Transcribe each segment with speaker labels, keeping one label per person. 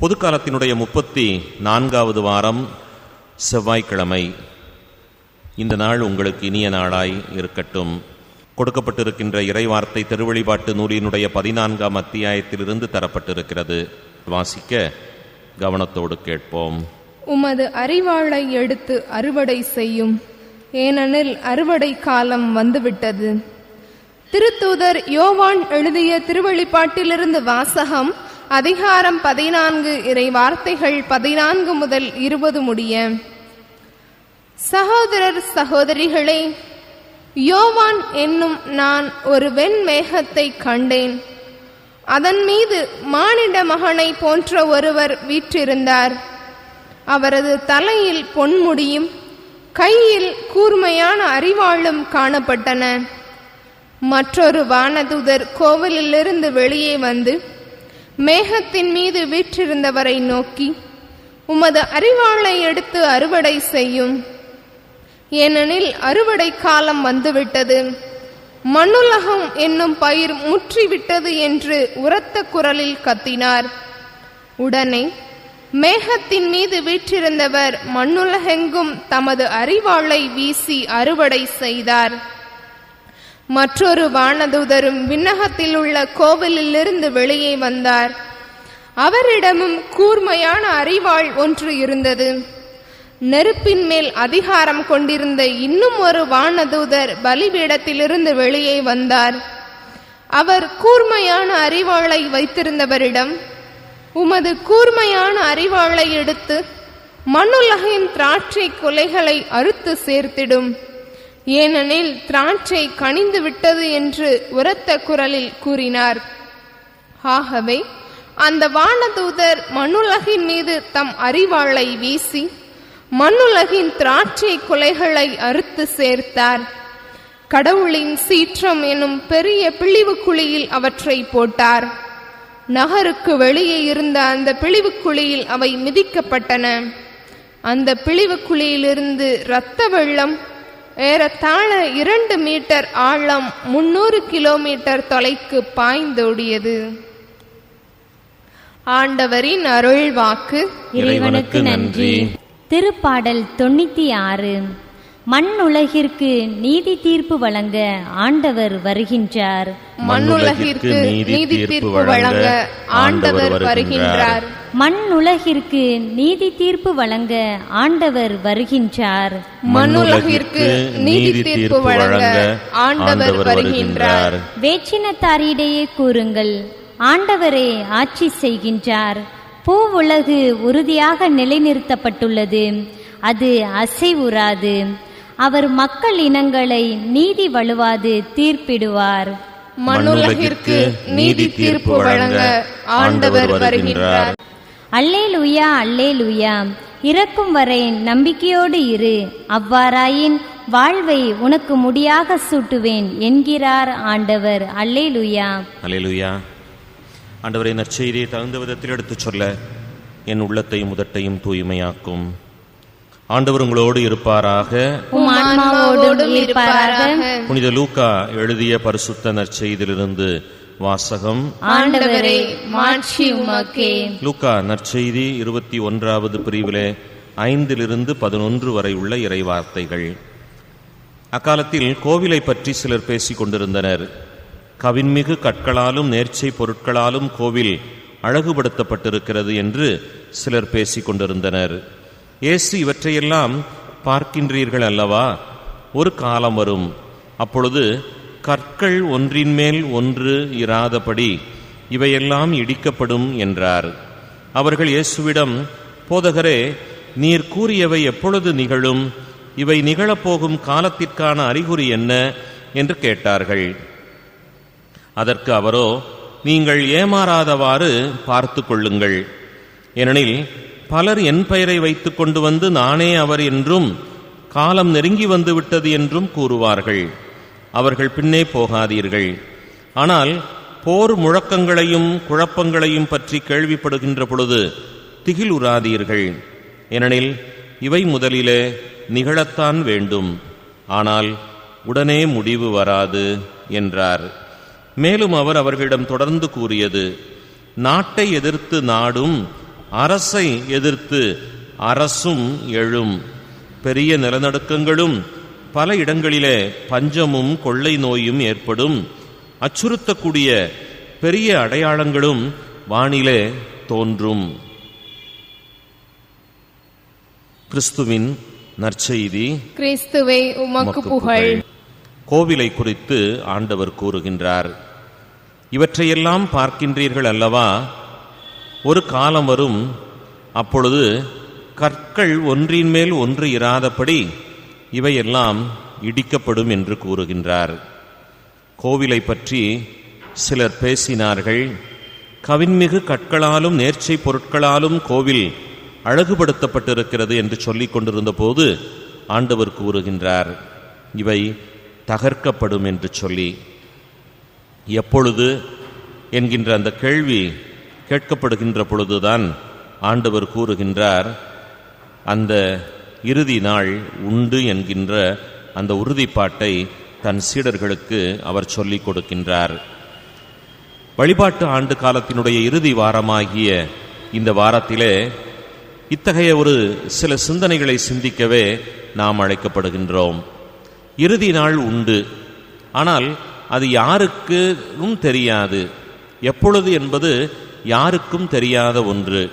Speaker 1: பொதுக்காலத்தினுடைய முப்பத்தி நான்காவது வாரம் செவ்வாய்க்கிழமை. இந்த நாள் உங்களுக்கு இனிய நாளாய் இருக்கட்டும். கொடுக்கப்பட்டிருக்கின்ற இறைவார்த்தை திருவழிபாட்டு நூலினுடைய பதினான்காம் அத்தியாயத்திலிருந்து தரப்பட்டிருக்கிறது. வாசிக்க கவனத்தோடு கேட்போம்.
Speaker 2: உமது அறிவாளை எடுத்து அறுவடை செய்யும். ஏனெனில் அறுவடை காலம் வந்துவிட்டது. திருத்தூதர் யோவான் எழுதிய திருவழிப்பாட்டிலிருந்து வாசகம் அதிகாரம் பதினான்கு இறை வார்த்தைகள் பதினான்கு முதல் இருபது முடிய. சகோதரர் சகோதரிகளே யோவான் என்னும் நான் ஒரு வெண்மேகத்தை கண்டேன். அதன் மீது மானிட மகனை போன்ற ஒருவர் வீற்றிருந்தார். அவரது தலையில் பொன்முடியும் கையில் கூர்மையான அறிவாளும் காணப்பட்டன. மற்றொரு வானதுதர் கோவிலிலிருந்து வெளியே வந்து மேகத்தின் மீது வீற்றிருந்தவரை நோக்கி உமது அறிவாளை எடுத்து அறுவடை செய்யும். ஏனெனில் அறுவடை காலம் வந்துவிட்டது. மண்ணுலகம் என்னும் பயிர் முற்றிவிட்டது என்று உரத்த குரலில் கத்தினார். உடனே மேகத்தின் மீது வீற்றிருந்தவர் மண்ணுலகெங்கும் தமது அறிவாளை வீசி அறுவடை செய்தார். மற்றொரு வானதூதரும் விண்ணகத்தில் உள்ள கோவிலிலிருந்து வெளியே வந்தார். அவரிடமும் கூர்மையான அறிவாள் ஒன்று இருந்தது. நெருப்பின் மேல் அதிகாரம் கொண்டிருந்த இன்னும் ஒரு வானதூதர் பலிபீடத்திலிருந்து வெளியே வந்தார். அவர் கூர்மையான அறிவாளை வைத்திருந்தவரிடம் உமது கூர்மையான அறிவாளை எடுத்து மண்ணுலகின் திராட்சை கொலைகளை அறுத்து சேர்த்திடும். ஏனெனில் திராட்சை கனிந்து விட்டது என்று உரத்த குரலில் கூறினார். ஆகவே அந்த வானதூதர் மண்ணுலகின் மீது தம் அறிவாளை வீசி மண்ணுலகின் திராட்சை கொலைகளை அறுத்து சேர்த்தார். கடவுளின் சீற்றம் எனும் பெரிய பிழிவு குழியில் அவற்றை போட்டார். நகருக்கு வெளியே இருந்த அந்த பிழிவு குழியில் அவை மிதிக்கப்பட்டன. அந்த பிழிவு குழியிலிருந்து இரத்த வெள்ளம் ஏறத்தாழ இரண்டு மீட்டர் ஆழம் முன்னூறு கிலோமீட்டர் தொலைக்கு பாய்ந்தோடியது. ஆண்டவரின் அருள் வாக்கு
Speaker 3: இறைவனுக்கு நன்றி. திருப்பாடல் தொண்ணூத்தி ஆறு. மண் உலகிற்கு நீதி தீர்ப்பு வழங்க ஆண்டவர் வருகின்றார்.
Speaker 2: மண்ணுலகிற்கு நீதி தீர்ப்பு வழங்க ஆண்டவர் வருகின்றார்.
Speaker 3: மண் உலகிற்கு நீதி தீர்ப்பு வழங்க ஆண்டவர் வருகின்றார்.
Speaker 2: மண்ணுலகிற்கு நீதி தீர்ப்பு வழங்க ஆண்டவர் வருகின்றார்.
Speaker 3: வேற்றினத்தாரிடையே கூறுங்கள் ஆண்டவரே ஆட்சி செய்கின்றார். பூவுலகு உறுதியாக நிலைநிறுத்தப்பட்டுள்ளது அது அசைவுறாது. அவர் மக்கள் இனங்களை நீதி வலுவாது தீர்ப்பிடுவார்.
Speaker 2: மண்ணுலகிற்கு நீதி தீர்ப்பு வழங்க ஆண்டவர் வருகின்றார்.
Speaker 3: அல்லேலுயா அல்லேலுயா. இறக்கும் வரை நம்பிக்கையோடு இரு. அவ்வாறாயின் வாழ்வை உனக்கு முடியாக சூட்டுவேன் என்கிறார் ஆண்டவர். அல்லேலுயா.
Speaker 1: அலையலுயா ஆண்டவரை நற்செய்தியை தகுந்த விதத்தில் எடுத்துச் சொல்ல என் உள்ளத்தையும் உதட்டையும் தூய்மையாக்கும். ஆண்டவர் உங்களோடு இருப்பாராக.
Speaker 3: உம் ஆன்மாவோடும் இருப்பாராக.
Speaker 1: புனித லூக்கா எழுதிய பரிசுத்த நற்செய்தியிலிருந்து வாசகம்.
Speaker 3: ஆண்டவரே மாட்சி உமக்கே.
Speaker 1: லூக்கா நற்செய்தி இருபத்தி ஒன்றாவது பிரிவிலே ஐந்திலிருந்து பதினொன்று வரை உள்ள இறைவார்த்தைகள். அக்காலத்தில் கோவிலை பற்றி சிலர் பேசிக் கொண்டிருந்தனர். கவின்மிகு கற்களாலும் நேர்ச்சை பொருட்களாலும் கோவில் அழகுபடுத்தப்பட்டிருக்கிறது என்று சிலர் பேசிக் கொண்டிருந்தனர். இயேசு இவற்றையெல்லாம் பார்க்கின்றீர்கள் அல்லவா? ஒரு காலம் வரும். அப்பொழுது கற்கள் ஒன்றின் மேல் ஒன்று இராதபடி இவையெல்லாம் இடிக்கப்படும் என்றார். அவர்கள் இயேசுவிடம் போதகரே நீர் கூறியவை எப்பொழுது நிகழும்? இவை நிகழப்போகும் காலத்திற்கான அறிகுறி என்ன? என்று கேட்டார்கள். அதற்கு அவரோ நீங்கள் ஏமாறாதவாறு பார்த்து கொள்ளுங்கள். ஏனெனில் பலர் என் பெயரை வைத்துக் கொண்டு வந்து நானே அவர் என்றும் காலம் நெருங்கி வந்துவிட்டது என்றும் கூறுவார்கள். அவர்கள் பின்னே போகாதீர்கள். ஆனால் போர் முழக்கங்களையும் குழப்பங்களையும் பற்றி கேள்விப்படுகின்ற பொழுது திகில் உறாதீர்கள் ஏனெனில் இவை முதலிலே நிகழத்தான் வேண்டும். ஆனால் உடனே முடிவு வராது என்றார். மேலும் அவர் அவர்களிடம் தொடர்ந்து கூறியது நாட்டை எதிர்த்து நாடும் அரசை எதிர்த்து அரசும் எழும். பெரிய நிலநடுக்கங்களும் பல இடங்களிலே பஞ்சமும் கொள்ளை நோயும் ஏற்படும். அச்சுறுத்தக்கூடிய பெரிய அடையாளங்களும் வானிலே தோன்றும். கிறிஸ்துவின் நற்செய்தி.
Speaker 2: கிறிஸ்துவே உமக்கு புகழ்.
Speaker 1: கோவிலை குறித்து ஆண்டவர் கூறுகின்றார். இவற்றையெல்லாம் பார்க்கின்றீர்கள் அல்லவா? ஒரு காலம் வரும். அப்பொழுது கற்கள் ஒன்றின் மேல் ஒன்று இராதபடி இவையெல்லாம் இடிக்கப்படும் என்று கூறுகின்றார். கோவிலை பற்றி சிலர் பேசினார்கள். கவின்மிகு கற்களாலும் நேர்ச்சை பொருட்களாலும் கோவில் அழகுபடுத்தப்பட்டிருக்கிறது என்று சொல்லிக் கொண்டிருந்த போது ஆண்டவர் கூறுகின்றார் இவை தகர்க்கப்படும் என்று சொல்லி. எப்பொழுது என்கின்ற அந்த கேள்வி கேட்கப்படுகின்ற பொழுதுதான் ஆண்டவர் கூறுகின்றார் அந்த இறுதி நாள் உண்டு என்கின்ற அந்த உறுதிப்பாட்டை தன் சீடர்களுக்கு அவர் சொல்லிக் கொடுக்கின்றார். வழிபாட்டு ஆண்டு காலத்தினுடைய இறுதி வாரமாகிய இந்த வாரத்திலே இத்தகைய ஒரு சில சிந்தனைகளை சிந்திக்கவே நாம் அழைக்கப்படுகின்றோம். இறுதி நாள் உண்டு. ஆனால் அது யாருக்கும் தெரியாது. எப்பொழுது என்பது யாருக்கும் தெரியாத ஒன்று.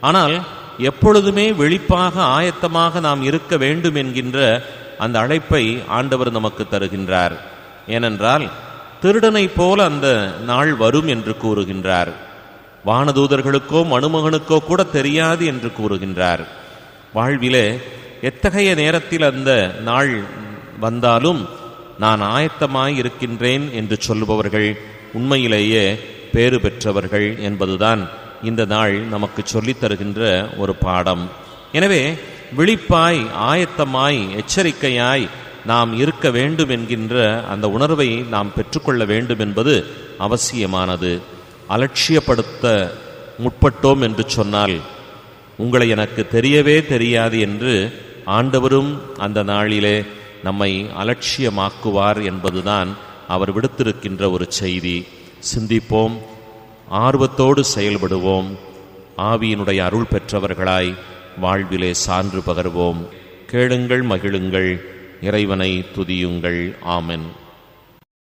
Speaker 1: ஆனால் எப்பொழுதுமே வெளிப்பாக ஆயத்தமாக நாம் இருக்க வேண்டும் என்கின்ற அந்த அழைப்பை ஆண்டவர் நமக்கு தருகின்றார். ஏனென்றால் திருடனைப் போல அந்த நாள் வரும் என்று கூறுகின்றார். வானதூதர்களுக்கோ மணுமகனுக்கோ கூட தெரியாது என்று கூறுகின்றார். வாழ்விலே எத்தகைய நேரத்தில் அந்த நாள் வந்தாலும் நான் ஆயத்தமாய் இருக்கின்றேன் என்று சொல்லுபவர்கள் உண்மையிலேயே பேறு பெற்றவர்கள் என்பதுதான் இந்த நாள் நமக்கு சொல்லித் தருகின்ற ஒரு பாடம். எனவே விழிப்பாய் ஆயத்தமாய் எச்சரிக்கையாய் நாம் இருக்க வேண்டும் என்கின்ற அந்த உணர்வை நாம் பெற்றுக்கொள்ள வேண்டும் என்பது அவசியமானது. அலட்சியப்படுத்த முற்பட்டோம் என்று சொன்னால் உங்களை எனக்கு தெரியவே தெரியாது என்று ஆண்டவரும் அந்த நாளிலே நம்மை அலட்சியமாக்குவார் என்பதுதான் அவர் விடுத்திருக்கின்ற ஒரு செய்தி. சிந்திப்போம் ஆர்வத்தோடு செயல்படுவோம். ஆவியினுடைய அருள் பெற்றவர்களாய் வாழ்விலே சான்று பகர்வோம். கேளுங்கள் மகிழுங்கள். இறைவனை துதியுங்கள். ஆமென்.